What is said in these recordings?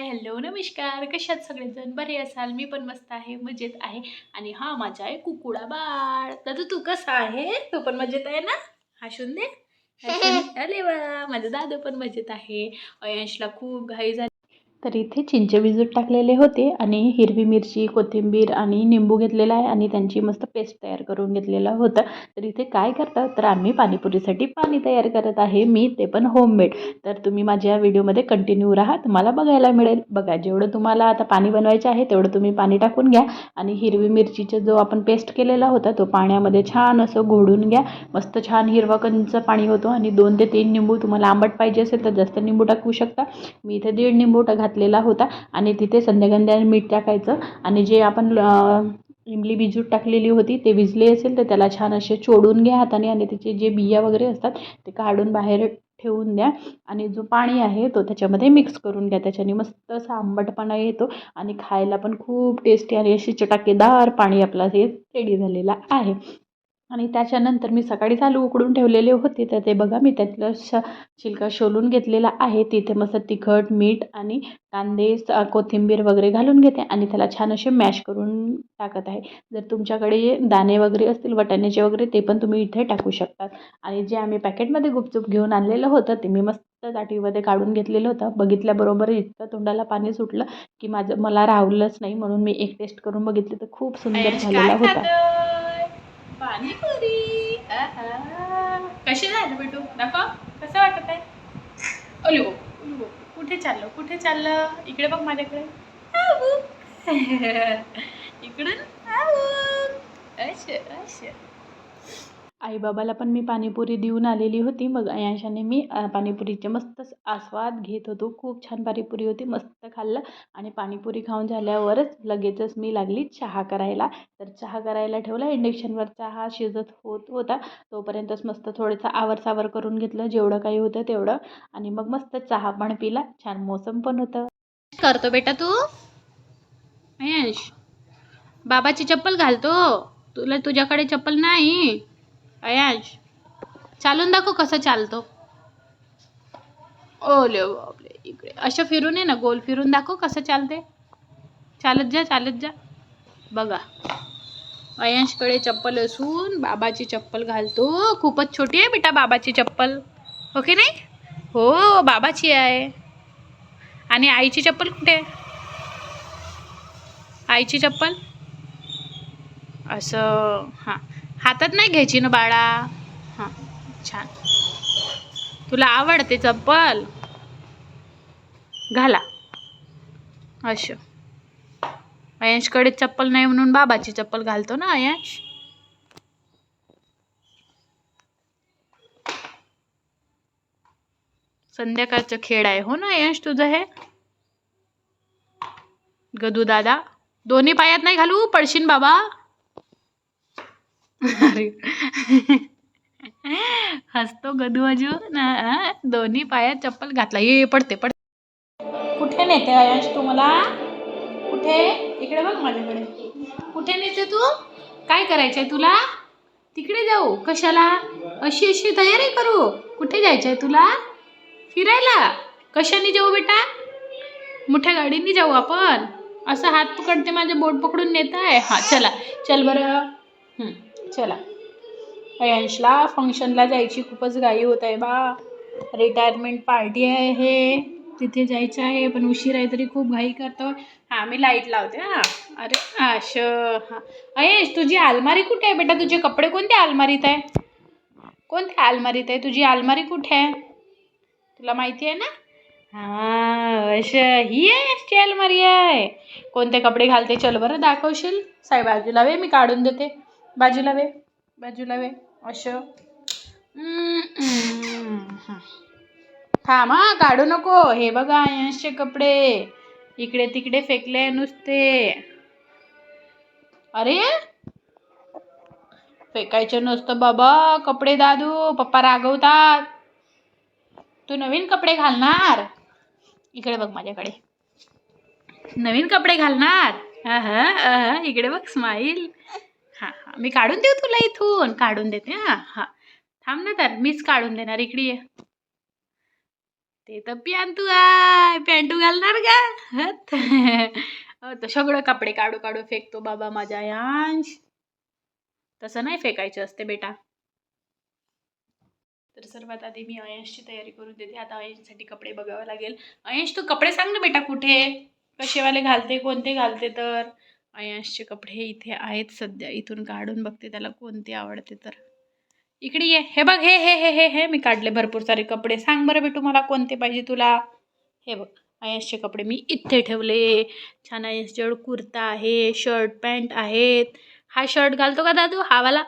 Hi hello नमस्कार. कशात सगळेजण? बरे असाल? मी पण मस्त आहे मजेत आहे. आणि हा माझा आहे कुकुडा बाळ. दादू तू कसा आहे? तू पण मजेत आहे ना? हसून दे अरे वा! माझा दादू पण मजेत आहे. अयांशला खूप घाई झाली तर इथे चिंच भिजत टाकलेले होते आणि हिरवी मिरची कोथिंबीर आणि निंबू घेतलेला आहे आणि त्यांची मस्त पेस्ट तयार करून घेतलेला होता. तर इथे काय करतात? तर आम्ही पाणीपुरीसाठी पाणी तयार करत आहे. मी ते पण होममेड तर तुम्ही माझ्या व्हिडिओमध्ये कंटिन्यू राहा तुम्हाला बघायला मिळेल. बघा जेवढं तुम्हाला आता पाणी बनवायचं आहे तेवढं तुम्ही पाणी टाकून घ्या आणि हिरवी मिरचीचं जो आपण पेस्ट केलेला होता तो पाण्यामध्ये छान असं घोडून घ्या. मस्त छान हिरवा कंच पाणी होतो आणि दोन ते तीन निंबू तुम्हाला आंबट पाहिजे असेल तर जास्त निंबू टाकू शकता. मी इथे दीड निंबू टाका घातलेला होता. आणि तिथे संध्याकांद्या मीठ टाकायचं. आणि जे आपण इमली भिजूट टाकलेली होती ते भिजली असेल तर त्याला छान असे चोडून घ्या हाताने आणि त्याचे जे बिया वगैरे असतात ते काढून बाहेर ठेवून द्या. आणि जो पाणी आहे तो त्याच्यामध्ये मिक्स करून घ्या. त्याच्याने मस्त असा आंबटपणा येतो आणि खायला पण खूप टेस्टी आणि अशी चटाकेदार पाणी आपलं हे रेडी झालेलं आहे. आणि त्याच्यानंतर मी सकाळीच आलू उकडून ठेवलेले होते. तर ते बघा मी त्यातलं श छिलका सोलून घेतलेला आहे. तिथे मस्त तिखट मीठ आणि कांदे कोथिंबीर वगैरे घालून घेते आणि त्याला छान असे मॅश करून टाकत आहे. जर तुमच्याकडे दाणे वगैरे असतील वाटाण्याचे वगैरे ते पण तुम्ही इथे टाकू शकतात. आणि जे आम्ही पॅकेटमध्ये गुपचूप घेऊन आणलेलं होतं ते मी मस्त ताटीमध्ये काढून घेतलेलं होतं. बघितल्याबरोबर इतकं तोंडाला पाणी सुटलं की माझं मला राहलंच नाही म्हणून मी एक टेस्ट करून बघितली. तर खूप सुंदर झालेला होता. पाणीपुरी. कशी झालं बेटू? दाखव. कसं वाटत आहे? ओलो ओलो. कुठे चाललं? कुठे चाललं? इकडे बघ माझ्याकडे. इकडून अश असं आईबाबाला पण मी पाणीपुरी देऊन आलेली होती. मग अयांशाने मी पाणीपुरीचे मस्त आस्वाद घेत होतो. खूप छान पाणीपुरी होती मस्त खाल्लं. आणि पाणीपुरी खाऊन झाल्यावरच लगेचच मी लागली चहा करायला. तर चहा करायला ठेवला. इंडक्शनवर चहा शिजत होत होता. तोपर्यंतच मस्त थोडंसं आवरसावर करून घेतलं. जेवढं काही होतं तेवढं. आणि मग मस्त चहा पण पिला. छान मोसम पण होतं. करतो बेटा तू. अयांश बाबाची चप्पल घालतो. तुला तुझ्याकडे चप्पल नाही. अयांश चालून दाखव कसं चालतो. ओले बापले इकडे. असं फिरून ये ना गोल फिरून दाखव कसं चालते. चालत जा चालत जा. बघा. अयांशकडे चप्पल असून बाबाची चप्पल घालतो. खूपच छोटी आहे बेटा बाबाची चप्पल. हो ओके नाही? हो बाबाची आहे. आणि आईची चप्पल कुठे आहे? आईची चप्पल? असं हां. हातात नाही घ्यायची ना बाळा? हां छान. तुला आवडते चप्पल? घाला. अश. अयांशकडे चप्पल नाही म्हणून बाबाची चप्पल घालतो ना अयांश संध्याकाळचं खेळ आहे हो ना अयांश तुझं हे? गदू दादा दोन्ही पायात नाही घालू पडशीन बाबा? अरे. हसतो गदू अजून ना दोन्ही पायात चप्पल घातला. ये पडते पड कुठे नेते अयांश तू मला कुठे? इकडे बघ माझ्याकडे. कुठे नेते तू? काय करायचंय तुला? तिकडे जाऊ. कशाला? अशी अशी तयारी करू. कुठे जायचंय तुला? फिरायला. कशाने जाऊ बेटा? मोठ्या गाडीने जाऊ आपण. असं हात पकडते माझे बोट पकडून नेत आहे हा चला. चल बरं. चला. अयांशला फंक्शनला जायची खूपच घाई होत आहे बा. रिटायरमेंट पार्टी आहे हे. तिथे जायचं आहे पण उशीर आहे तरी खूप घाई करतो. हां मी लाइट लावते हां. अरे आश हां. अयेश तुझी अलमारी कुठे आहे बेटा? तुझे कपडे कोणत्या अलमारीत आहे? कोणत्या अलमारीत आहे? तुझी अलमारी कुठे आहे? तुला माहिती आहे ना? हां अश ही आहे अलमारी आहे. कोणते कपडे घालते? चल बरं दाखवशील? साहेब बाजूला वे मी काढून देते. बाजूला वे बाजूला वे असं. थांब हा काढू नको. हे बघा यांचे कपडे. इकडे तिकडे फेकले नुसते. अरे? फेकायचे नसतं बाबा. कपडे दादू पप्पा रागवतात. तू नवीन कपडे घालणार? इकडे बघ माझ्याकडे. नवीन कपडे घालणार? हा हा इकडे बघ स्माईल हां हां. मी काढून देऊ तुला इथून. काढून देते हां हां. थांब ना तर मीच काढून देणार. इकडे ये. ते तर पियन तू आय पॅन्टू घालणार का? हत. तर सगळं कपडे काढू काढू फेकतो बाबा माझ्या यांश. तसं नाही फेकायचे असते बेटा. तर सर्वात आधी मी अयंशची तयारी करून देते. आता अयशसाठी कपडे बघावं लागेल. अयंश तू कपडे सांग ना बेटा कुठे? कसेवाले घालते कोणते घालते तर? अयांशचे कपडे इथे आहेत सध्या. इथून काढून बघते त्याला कोणते आवडते तर. इकडे ये. हे बघ हे हे हे हे हे. मी काढले भरपूर सारे कपडे. सांग बरं बेटू मला कोणते पाहिजे तुला? हे बघ अयांशचे कपडे मी इथे ठेवले. छान अयंशजवळ कुर्ता आहे शर्ट पॅन्ट आहेत. हा शर्ट घालतो का दादू? हावाला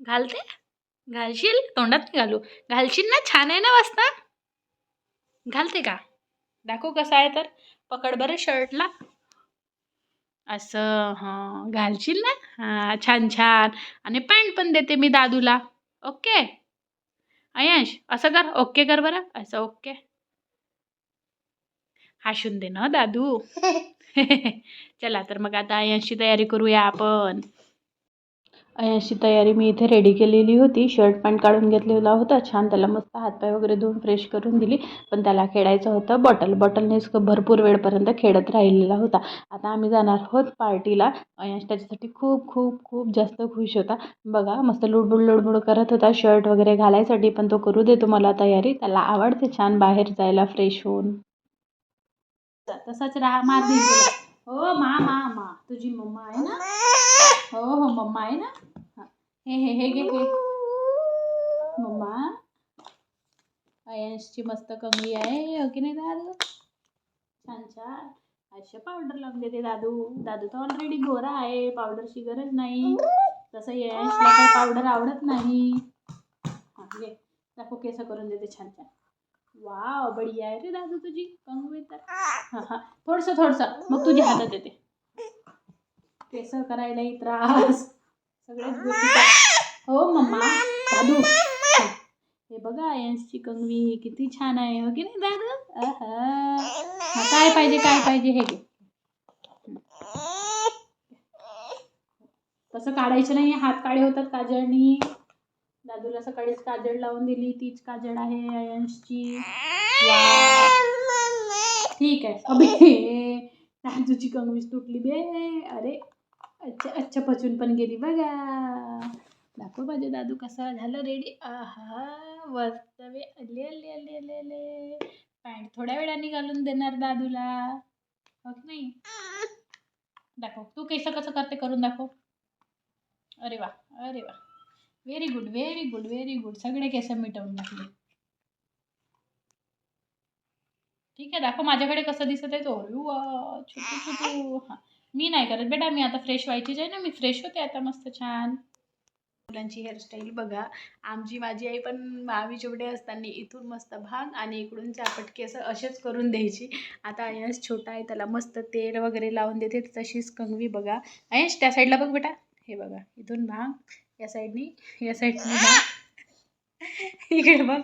घालते? घालशील? तोंडात घालू. घालशील ना? छान आहे ना वाजता घालते का? दाखव कसं आहे तर? पकड बरं शर्टला. असं हां घालशील ना? हां छान छान आणि पॅन्ट पण देते मी दादूला. ओके? अयंश असं कर. ओके कर बरं. असं ओके. हाशून दे ना दादू. चला तर मग आता अयंशची तयारी करूया आपण. अशी तयारी मी इथे रेडी केलेली होती. शर्ट पॅन्ट काढून घेतलेला होता. छान त्याला मस्त हातपाय वगैरे धुवून फ्रेश करून दिली. पण त्याला खेळायचं होतं. बॉटल बॉटलनेच भरपूर वेळपर्यंत खेळत राहिलेला होता. आता आम्ही जाणार आहोत पार्टीला अयंश त्याच्यासाठी खूप खूप खूप जास्त खुश होता. बघा मस्त लुडबुड लुडबुड करत होता. शर्ट वगैरे घालायसाठी पण तो करू देतो मला तयारी. त्याला आवडते छान बाहेर जायला फ्रेश होऊन. तसाच राहा मार हो मा मा मा. तुझी मम्मा आहे ना? हो हो मम्मा आहे ना? हा. हे हे घे हे मम्मा अयांशची मस्त कमी आहे हो की नाही दादू? छान छान. अशा पावडर लावून देते दादू. दादू तर ऑलरेडी गोरा आहे पावडरची गरज नाही. तसं यशला काही पावडर आवडत नाही. घे दाखव केस करून देते छान छान. वाव बढिया आहे रे दादू तुझी. कंगवे तर. हां हां. थोडंसं थोडंसं. मग तुझ्या हातात येते. केस करायलाही त्रास. सगळ्याच गोष्टी हो मम्मा. दादू. हा. हे बघा यांची कंगवी किती छान आहे हो की नाही दादू. हा, काय पाहिजे काय पाहिजे हे घे. तसं काढायचं नाही हात काळे होतात काजळनी दादूला सकाळीच काजळ लावून दिली तीच काजळ आहे अयंशची ठीक आहे. अबे दादूची कंगवीच तुटली बे. अरे अच्छा अच्छा पचून पण गेली बघा. दाखव माझे दादू कसा झालं रेडी आहा वर्तवे अले अले अले अले अले पॅन्ट थोड्या वेळाने घालून देणार दादूला. हो की नाही? दाखव. तू कसं कसं करते करून दाखव. अरे वा अरे वा. Very good very good very good सगळे केस मिटवून टाकले. ठीक आहे दाखव माझ्याकडे कसं दिसत आहे तो छोटू छोटू हां. मी नाही करत. बेटा मी आता फ्रेश व्हायचीच आहे ना मी फ्रेश होते आता मस्त छान. मुलांची हेअरस्टाईल बघा. आमची माझी आई पण मावी जेवढे असताना इथून मस्त भाग आणि इकडून चापट असं असेच करून द्यायची. आता अयंश छोटा आहे त्याला मस्त तेल वगैरे लावून देते. तशीच कंगवी बघा. अयंश त्या साईडला बघ बेटा. हे बघा इथून भाग. या साईडनी या साईडनी भाग. इकडे बघ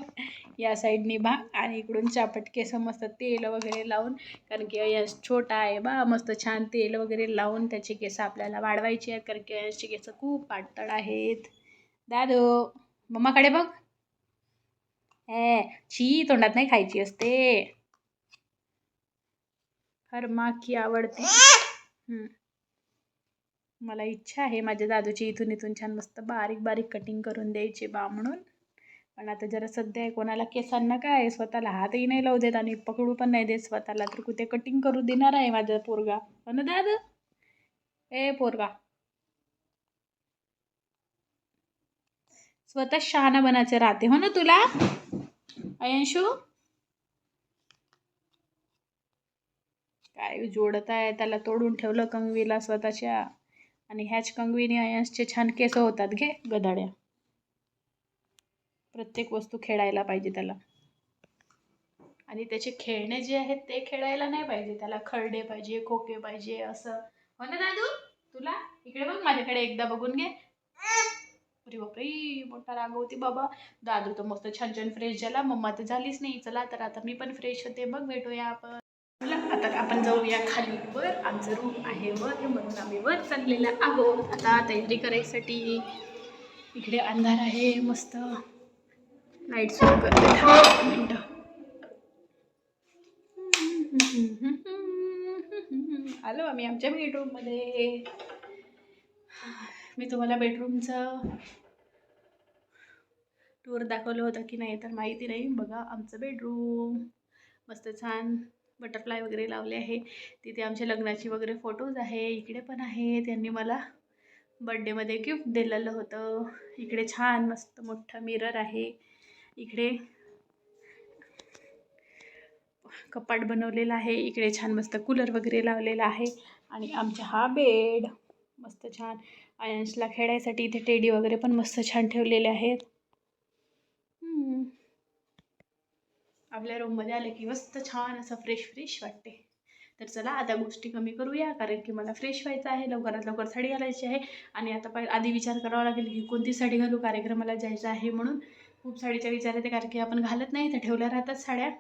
या साईडनी बा आणि इकडून चापट केस मस्त तेल वगैरे लावून कारण की यश छोटा आहे बा मस्त छान तेल वगैरे लावून त्याचे केस आपल्याला वाढवायचे आहेत कारण की यशचे केस खूप पातळ आहेत. दादू मम्माकडे बघ. ए छी तोंडात नाही खायची असते. हर मा की मला इच्छा आहे माझ्या दादूची इथून इथून छान मस्त बारीक बारीक कटिंग करून द्यायची बा म्हणून. पण आता जरा सध्या आहे कोणाला केसांना काय आहे, स्वतःला हातही नाही लावू देत आणि पकडू पण नाही देत स्वतःला. तर कुठे कटिंग करू देणार आहे माझा पोरगा. हो ना दादा? ए पोरगा. स्वतः शहाणा बनायचे राहते. हो ना तुला? अयंशू? काय जोडत आहे? त्याला तोडून ठेवलं कंगवीला स्वतःच्या. आणि ह्याच कंगवीने अयंशचे छान केस होतात. घे गदाड्या प्रत्येक वस्तू खेळायला पाहिजे त्याला. आणि त्याचे खेळणे जे आहेत ते खेळायला नाही पाहिजे. त्याला खरडे पाहिजे खोके पाहिजे असं. हो ना दादू? तुला? इकडे बघ माझ्याकडे एकदा बघून घे. अरे बापरे मोठा राग होती बाबा. दादू तर मस्त छान छान फ्रेश झाला. मम्मा तर झालीच नाही. चला तर आता मी पण फ्रेश होते. मग भेटूया आपण. आता आपण जाऊया खाली वर. आमचं रूम आहे वर. म्हणून आम्ही वर चाललेला आहोत. आता तयारी करायसाठी इकडे अंधार आहे. मस्त. लाइट सुरू करते. दहा मिनटं. आलो आम्ही आमच्या बेडरूममध्ये मी तुम्हाला बेडरूमचं टूर दाखवलं होतं की नाही तर माहिती नाही. बघा आमचं बेडरूम मस्त छान बटरफ्लाय वगैरे लावले आहे. तिथे आमच्या लग्नाची वगैरे फोटोज आहे. इकडे पण आहे. त्यांनी मला बड्डेमध्ये गिफ्ट दिलेलं होतं. इकडे छान मस्त मोठं मिरर आहे. इकडे कपाट बनवलेला आहे. इकडे छान मस्त कूलर वगैरे लावलेला आहे. आणि आमचा हा बेड मस्त छान. आयन्सला खेळायसाठी इथे टेडी वगैरे पण मस्त छान ठेवलेले आहेत. आपल्या रूममध्ये आले की मस्त छान असं फ्रेश फ्रेश वाटते. तर चला आता गोष्टी कमी करूया कारण की मला फ्रेश व्हायचं आहे. लवकरात लवकर साडी घालायची आहे. आणि आता पाय आधी विचार करावा लागेल की कोणती साडी घालू कार्यक्रमाला जायचं आहे म्हणून. खूप साडीच्या विचार येते कारण की आपण घालत नाही तर ठेवल्या राहतात साड्या.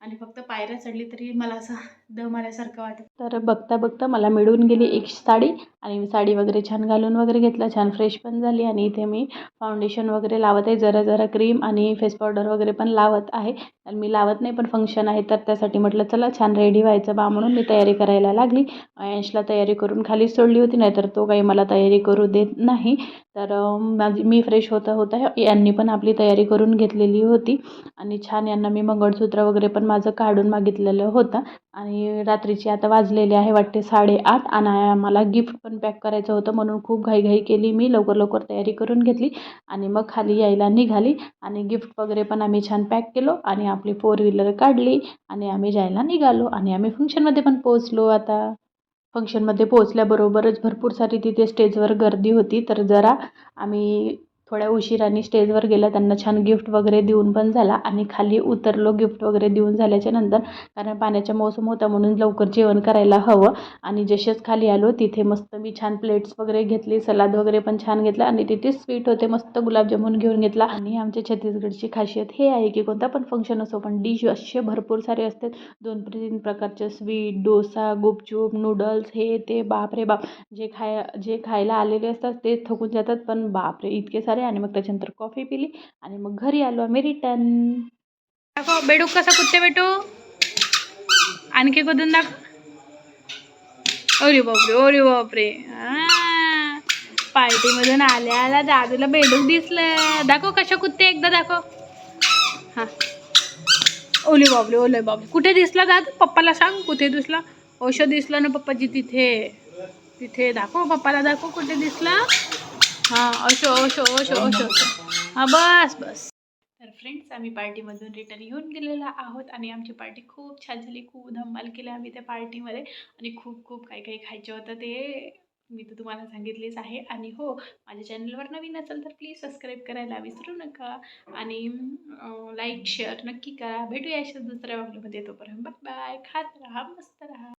आणि फक्त पायऱ्या चढली तरी मला असं दम आल्यासारखं वाटत. तर बघता बघता मला मिळून गेली एक साडी आणि मी साडी वगैरे छान घालून वगैरे घेतला छान फ्रेश पण झाली आणि इथे मी फाउंडेशन वगैरे लावत आहे. जरा जरा क्रीम आणि फेस पावडर वगैरे पण लावत आहे. आणि मी लावत नाही पण फंक्शन आहे. तर त्यासाठी म्हटलं चला छान रेडी व्हायचं बा म्हणून मी तयारी करायला लागली. अंशला तयारी करून खाली सोडली होती नाहीतर तो काही मला तयारी करू देत नाही. तर माझी मी फ्रेश होता होता यांनी पण आपली तयारी करून घेतलेली होती. आणि छान यांना मी मंगळसूत्र वगैरे पण माझं काढून मागितलेलं होतं. आणि रात्रीची आता वाजलेले आहे वाटते साडेआठ. आणि मला गिफ्ट पण पॅक करायचं होतं म्हणून खूप घाईघाई केली मी. लवकर लवकर तयारी करून घेतली आणि मग खाली यायला निघाली. आणि गिफ्ट वगैरे पण आम्ही छान पॅक केलो आणि आपली फोर व्हीलर काढली आणि आम्ही जायला निघालो. आणि आम्ही फंक्शनमध्ये पण पोहोचलो. आता फंक्शनमध्ये पोहोचल्याबरोबरच भरपूर सारी तिथे स्टेजवर गर्दी होती. तर जरा आम्ही थोड्या उशिराने स्टेजवर गेला. त्यांना छान गिफ्ट वगैरे देऊन पण झाला. आणि खाली उतरलो गिफ्ट वगैरे देऊन झाल्याच्यानंतर कारण पाण्याचा मौसम होता म्हणून लवकर जेवण करायला हवं. आणि जसेच खाली आलो तिथे मस्त मी छान प्लेट्स वगैरे घेतली सलाद वगैरे पण छान घेतला. आणि तिथे स्वीट होते मस्त गुलाबजामुन घेऊन घेतला. आणि आमच्या छत्तीसगडची खासियत हे आहे की कोणता पण फंक्शन असो पण डिश असे भरपूर सारे असतात. दोन तीन प्रकारचे स्वीट डोसा गुपचूप नूडल्स हे ते बापरे बाप. जे खाय जे खायला आलेले असतात ते थकून जातात. पण बापरे इतके सारे आणि मग त्याच्यानंतर कॉफी पिली आणि मग घरी आलो आम्ही रिटर्न दाखव बेडूक कसा कुत्ते बेटू? आणखी कुठून दाखव ओरे बापरे ओरे बापरे. पार्टीमधून आल्या आल्या दादूला बेडूक दिसलं दाखव कशा कुत्ते एकदा दाखव. हां. ओले बाबले ओले बाबले कुठे दिसला दादू? पप्पाला सांग कुठे दिसला? औषध दिसलं ना पप्पाजी तिथे. तिथे दाखव पप्पाला दाखव कुठे दिसला. हां अशो अशो अशो अशो हां बस बस. तर फ्रेंड्स आम्ही पार्टीमधून रिटर्न येऊन गेलेला आहोत आणि आमची पार्टी खूप छान झाली खूप धम्माल केली आम्ही त्या पार्टीमध्ये. आणि खूप खूप काही काही खायचं होतं ते मी तर तुम्हाला सांगितलेच आहे. आणि हो माझ्या चॅनलवर नवीन असेल तर प्लीज सबस्क्राईब करायला विसरू नका. आणि लाईक शेअर नक्की करा. भेटूया अशाच दुसऱ्या व्हिडिओमध्ये तोपर्यंत बाय बाय खात राहा मस्त राहा.